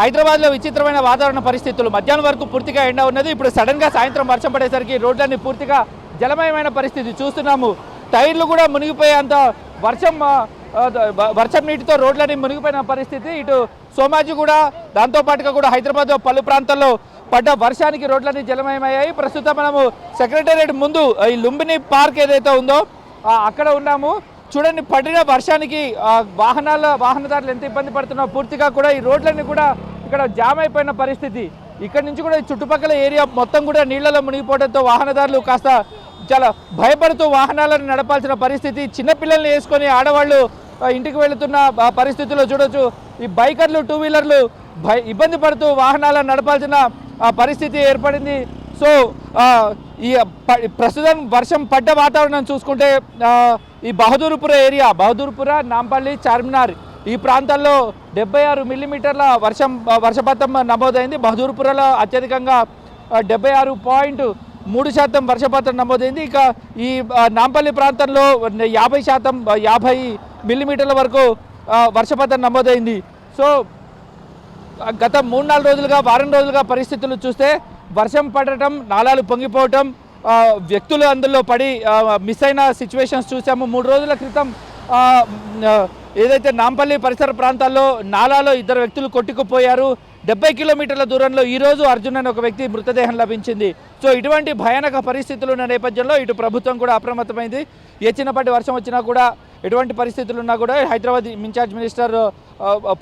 హైదరాబాద్లో విచిత్రమైన వాతావరణ పరిస్థితులు. మధ్యాహ్నం వరకు పూర్తిగా ఎండ ఉన్నది. ఇప్పుడు సడన్గా సాయంత్రం వర్షం పడేసరికి రోడ్లన్నీ పూర్తిగా జలమయమైన పరిస్థితి చూస్తున్నాము. టైర్లు కూడా మునిగిపోయేంత వర్షం వర్షం నీటితో రోడ్లన్నీ మునిగిపోయిన పరిస్థితి. ఇటు సోమాజి కూడా దాంతోపాటుగా కూడా హైదరాబాద్ పలు ప్రాంతాల్లో పడ్డ వర్షానికి రోడ్లన్నీ జలమయమయ్యాయి. ప్రస్తుతం మనము సెక్రటేరియట్ ముందు ఈ లుంబిని పార్క్ ఏదైతే ఉందో అక్కడ ఉన్నాము. చూడండి పడిన వర్షానికి వాహనాల వాహనదారులు ఎంత ఇబ్బంది పడుతున్నా పూర్తిగా కూడా ఈ రోడ్లన్నీ కూడా ఇక్కడ జామ్ అయిపోయిన పరిస్థితి. ఇక్కడ నుంచి కూడా చుట్టుపక్కల ఏరియా మొత్తం కూడా నీళ్ళలో మునిగిపోవడంతో వాహనదారులు కాస్త చాలా భయపడుతూ వాహనాలను నడపాల్సిన పరిస్థితి. చిన్నపిల్లల్ని వేసుకొని ఆడవాళ్ళు ఇంటికి వెళుతున్న పరిస్థితుల్లో చూడొచ్చు. ఈ బైకర్లు టూ వీలర్లు భయ ఇబ్బంది పడుతూ వాహనాలను నడపాల్సిన పరిస్థితి ఏర్పడింది. సో ఈ ప్రస్తుతం వర్షం పడ్డ వాతావరణం చూసుకుంటే ఈ బహదూర్పుర ఏరియా బహదూర్పుర నాంపల్లి చార్మినార్ ఈ ప్రాంతాల్లో డెబ్బై ఆరు మిల్లీమీటర్ల వర్షం వర్షపాతం నమోదైంది. బహదూర్పురలో అత్యధికంగా డెబ్బై ఆరు పాయింట్ మూడు శాతం వర్షపాతం నమోదైంది. ఇక ఈ నాంపల్లి ప్రాంతంలో యాభై శాతం యాభై మిల్లీమీటర్ల వరకు వర్షపాతం నమోదైంది. సో గత మూడు నాలుగు రోజులుగా వారం రోజులుగా పరిస్థితులు చూస్తే వర్షం పడటం నాలాలు పొంగిపోవటం వ్యక్తులు అందులో పడి మిస్ అయిన సిచ్యువేషన్స్ చూసాము. మూడు రోజుల క్రితం ఏదైతే నాంపల్లి పరిసర ప్రాంతాల్లో నాలాలో ఇద్దరు వ్యక్తులు కొట్టుకుపోయారు డెబ్బై కిలోమీటర్ల దూరంలో ఈరోజు అర్జున్ అనే ఒక వ్యక్తి మృతదేహం లభించింది. సో ఇటువంటి భయానక పరిస్థితులు ఉన్న నేపథ్యంలో ఇటు ప్రభుత్వం కూడా అప్రమత్తమైంది. ఏ చిన్నపాటి వర్షం వచ్చినా కూడా ఎటువంటి పరిస్థితులు ఉన్నా కూడా Hyderabad in charge minister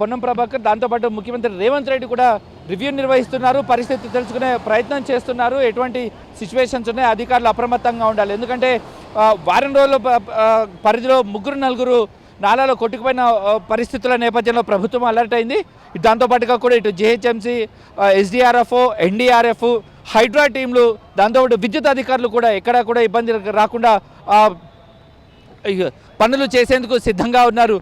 Ponnam Prabhakar దాంతోపాటు ముఖ్యమంత్రి రేవంత్ రెడ్డి కూడా రివ్యూ నిర్వహిస్తున్నారు. పరిస్థితి తెలుసుకునే ప్రయత్నం చేస్తున్నారు. ఎటువంటి సిచ్యువేషన్స్ ఉన్నాయి? అధికారులు అప్రమత్తంగా ఉండాలి. ఎందుకంటే వారం రోజుల పరిధిలో ముగ్గురు నలుగురు నాలాలో కొట్టుకుపోయిన పరిస్థితుల నేపథ్యంలో ప్రభుత్వం అలర్ట్ అయింది. దాంతోపాటుగా కూడా ఇటు జిహెచ్ఎంసీ ఎస్డిఆర్ఎఫ్ ఎన్డీఆర్ఎఫ్ హైడ్రా టీంలు దాంతోపాటు విద్యుత్ అధికారులు కూడా ఎక్కడా కూడా ఇబ్బంది రాకుండా పనులు చేసేందుకు సిద్ధంగా ఉన్నారు.